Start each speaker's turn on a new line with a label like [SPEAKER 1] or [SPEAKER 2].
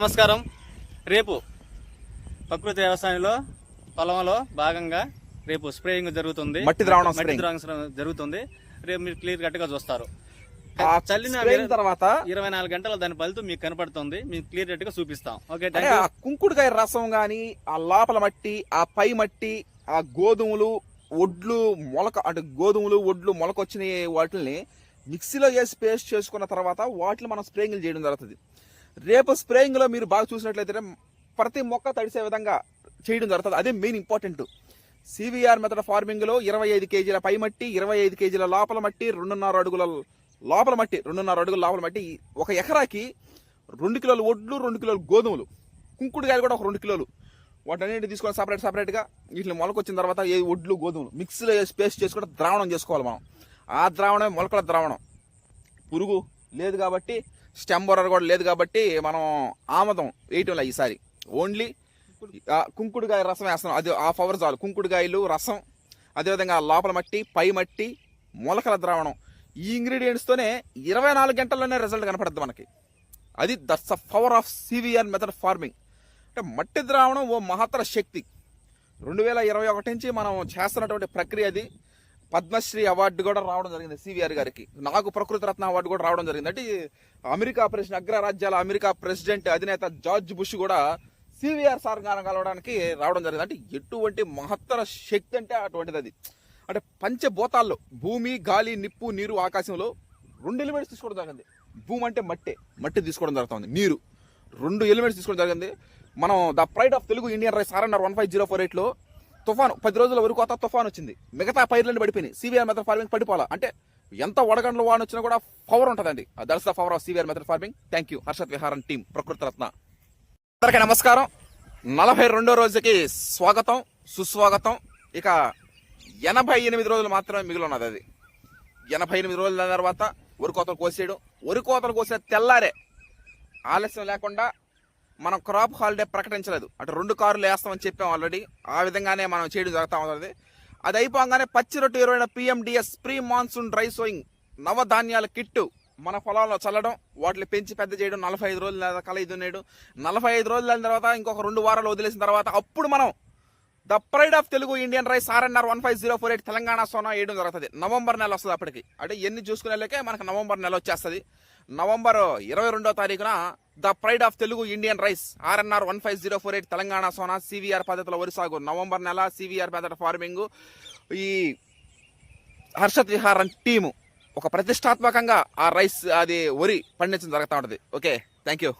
[SPEAKER 1] నమస్కారం. రేపు ప్రకృతి వ్యవసాయంలో పొలంలో భాగంగా రేపు స్ప్రేయింగ్ జరుగుతుంది.
[SPEAKER 2] మట్టి ద్రావణం
[SPEAKER 1] మట్టి
[SPEAKER 2] spraying.
[SPEAKER 1] ద్రావణం జరుగుతుంది. రేపు మీరు క్లియర్ కట్గా చూస్తారు.
[SPEAKER 2] ఆ
[SPEAKER 1] చల్లిన
[SPEAKER 2] తర్వాత
[SPEAKER 1] ఇరవై నాలుగు గంటల దాని ఫలితం మీకు కనపడుతుంది. మీకు క్లియర్ కట్గా చూపిస్తాం. ఓకే
[SPEAKER 2] కుంకుడుకాయ రసం గాని ఆ లోపల మట్టి ఆ పై మట్టి ఆ గోధుమలు ఒడ్లు మొలక అంటే గోధుమలు ఒడ్లు మొలక వచ్చిన వాటిని మిక్సీలో వేసి పేస్ట్ చేసుకున్న తర్వాత వాటిని మనం స్ప్రేయింగ్ చేయడం జరుగుతుంది. రేపు స్ప్రేయింగ్లో మీరు బాగా చూసినట్లయితే ప్రతి మొక్క తడిసే విధంగా చేయడం జరుగుతుంది. అదే మెయిన్ ఇంపార్టెంట్ సివిఆర్ మెథడ్ ఫార్మింగ్లో ఇరవై ఐదు కేజీల పై మట్టి ఇరవై ఐదు కేజీల లోపల మట్టి రెండున్నర అడుగుల లోపల మట్టి రెండున్నర అడుగుల లోపల మట్టి. ఒక ఎకరాకి రెండు కిలోలు ఒడ్లు రెండు కిలోలు గోధుమలు. కుంకుడుకాయలు కూడా ఒక రెండు కిలోలు. వాటన్నిటి తీసుకొని సపరేట్ సపరేట్గా వీటిని మొలకొచ్చిన తర్వాత ఏ ఒడ్లు గోధుమలు. మిక్సీలో పేస్ట్ చేసుకుంటే ద్రావణం చేసుకోవాలి మనం. ఆ ద్రావణం మొలకల ద్రావణం. పురుగు లేదు కాబట్టి స్టెమ్ బొర్రర్ కూడా లేదు కాబట్టి మనం ఆమదం వేయటం ఈసారి. ఓన్లీ కుంకుడుకాయ రసం వేస్తున్నాం. అది హాఫ్ అవర్ చాలు. కుంకుడుకాయలు రసం అదేవిధంగా లోపల మట్టి పై మట్టి మొలకల ద్రావణం. ఈ ఇంగ్రీడియంట్స్తోనే ఇరవై నాలుగు గంటల్లోనే రిజల్ట్ కనపడద్దు మనకి. అది that's a power of CVR method farming అంటే మట్టి ద్రావణం ఓ మహత్తర శక్తి. రెండు వేల ఇరవై ఒకటి నుంచి మనం చేస్తున్నటువంటి ప్రక్రియ అది. పద్మశ్రీ అవార్డు కూడా రావడం జరిగింది సివిఆర్ గారికి. నాకు ప్రకృతి రత్న అవార్డు కూడా రావడం జరిగింది. అంటే అమెరికా ప్రెసిడెంట్ అగ్రరాజ్యాల అమెరికా ప్రెసిడెంట్ అధినేత జార్జ్ బుష్ కూడా సివిఆర్ సార్ గారిని కలవడానికి రావడం జరిగింది. అంటే ఎటువంటి మహత్తర శక్తి అంటే అటువంటిది అది. అంటే పంచభూతాల్లో భూమి గాలి నిప్పు నీరు ఆకాశంలో రెండు ఎలిమెంట్స్ తీసుకోవడం జరిగింది. భూమి అంటే మట్టి. మట్టి తీసుకోవడం జరుగుతుంది. నీరు. రెండు ఎలిమెంట్స్ తీసుకోవడం జరిగింది. మనం the pride of Telugu Indian rice RNR one five zero four ఎయిట్లో తుఫాను పది రోజుల వరకు కొత్త తుఫాన్ వచ్చింది. మిగతా పైర్లన్నీ పడిపోయినాయి. సివిఆర్ మెథడ్ ఫార్మింగ్ పడిపోవాలా? అంటే ఎంత వడగండ్ల వాన వచ్చినా కూడా పవర్ ఉంటుందండి. That's the power of CVR method farming thank you Harshat విహారం టీం ప్రకృతి రత్న. అందరికీ నమస్కారం. నలభై రెండో రోజుకి స్వాగతం సుస్వాగతం. ఇక ఎనభై ఎనిమిది రోజులు మాత్రమే మిగిలి ఉన్నది అది. ఎనభై ఎనిమిది రోజుల తర్వాత వరి కోతలు కోసేయడం. వరి కోతలు కోసిన తెల్లారే ఆలస్యం లేకుండా మనం క్రాప్ హాలిడే ప్రకటించలేదు. అటు రెండు కార్లు వేస్తామని చెప్పాం ఆల్రెడీ ఆ విధంగానే మనం చేయడం జరుగుతూ ఉంటుంది అది అయిపోగానే పచ్చి రొట్టు ఇరవై PMDS pre monsoon dry sowing నవధాన్యాల kit మన పొలంలో చల్లడం వాటిని పెంచి పెద్ద చేయడం నలభై ఐదు రోజుల కల ఇది నేడు నలభై ఐదు రోజుల తర్వాత ఇంకొక రెండు వారాలు వదిలేసిన తర్వాత అప్పుడు మనం the pride of Telugu Indian rice RNR one five zero four eight Telangana Sona వేయడం జరుగుతుంది. నవంబర్ నెల వస్తుంది అప్పటికి. అంటే ఎన్ని చూసుకునేలకే మనకు నవంబర్ నెల వచ్చేస్తుంది. నవంబర్ ఇరవై రెండో తారీఖున the pride of Telugu Indian rice RNR one five zero four eight Telangana Sona CVR పద్ధతిలో వరి సాగు నవంబర్ నెల సివిఆర్ పద్ధతి ఫార్మింగ్. ఈ హర్షత్ విహారం టీము ఒక ప్రతిష్టాత్మకంగా ఆ రైస్ అది వరి పండించడం జరుగుతూ ఉంటుంది. Okay thank you.